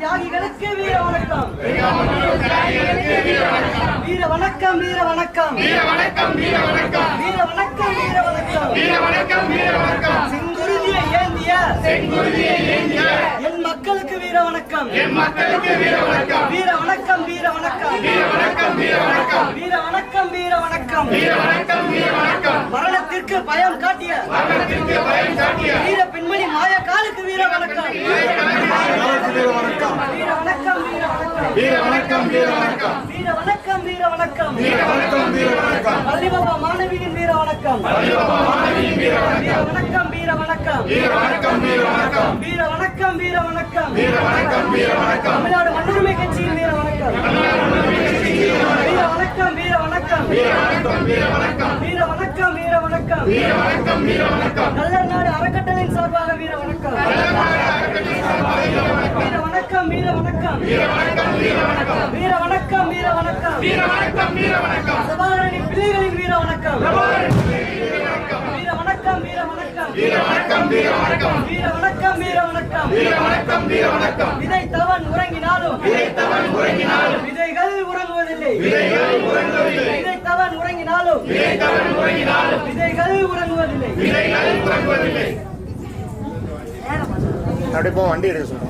தியாகிகளுக்கு வீர வணக்கம். வீர வணக்கம் வீர வணக்கம். வீர வணக்கம் வீர வணக்கம். வீர வணக்கம் வீர வணக்கம் வீர வணக்கம் வீர வணக்கம் செங்குருதியை ஏந்திய. செங்குருதியை ஏந்திய. என் மக்களுக்கு வீர வணக்கம். என் மக்களுக்கு வீர வணக்கம். வீர வணக்கம் வீர வணக்கம் வீர வணக்கம் வீர வணக்கம் வீர வணக்கம் வீர வணக்கம் வீர வணக்கம் வீர வணக்கம் மரணத்திற்கு பயம் காட்டிய மரணத்திற்கு பயம் காட்டிய வீர பெண்மணி மாயக்காலுக்கு வீர வணக்கம் வீர வணக்கம் வீர வணக்கம் வீர வணக்கம் வீர வணக்கம் வீர வணக்கம் வீர வணக்கம் வீர வணக்கம் வீர வணக்கம் பள்ளிபாபா மாணவியின் வீர வணக்கம் மாணவியின் வீர வணக்கம் வீர வணக்கம் வீர வணக்கம் வீர வணக்கம் வீர வணக்கம் வீர வணக்கம் வீர வணக்கம் வீர வணக்கம் தமிழ்நாடு மண்ணுரிமை கட்சியின் வீர வணக்கம் வீர வணக்கம் வீர வணக்கம் வீர வணக்கம் வீர வணக்கம் வீர வணக்கம் வீர வணக்கம் வீர வணக்கம் வீர வணக்கம் கல்லர் நாடு அறக்கட்டளையின் சார்பாக வீர வணக்கம் வீர வணக்கம் வீர வணக்கம் வீர வணக்கம் வீர வணக்கம் வீர வணக்கம் வீர வணக்கம் வீர வணக்கம் வீர வணக்கம் பிள்ளைகளின் வீர வணக்கம் வீர வணக்கம் வீர வணக்கம் வீர வணக்கம் வீர வணக்கம் வீர வணக்கம் வீர வணக்கம் வீர வணக்கம் வீர வணக்கம் விதைத்தவன் உறங்கினாலும். விதைத்தவன் உறங்கினாலும். விதைகள் உறங்குவதில்லை. விதைகள் உறங்குவதில்லை. உறங்கினாலும். விதைத்தவன் உறங்கினாலும். விதைகள் உறங்குவதில்லை. விதைகள் உறங்குவதில்லை. அப்படியே போ வண்டி எடுக்க சொல்லுங்க.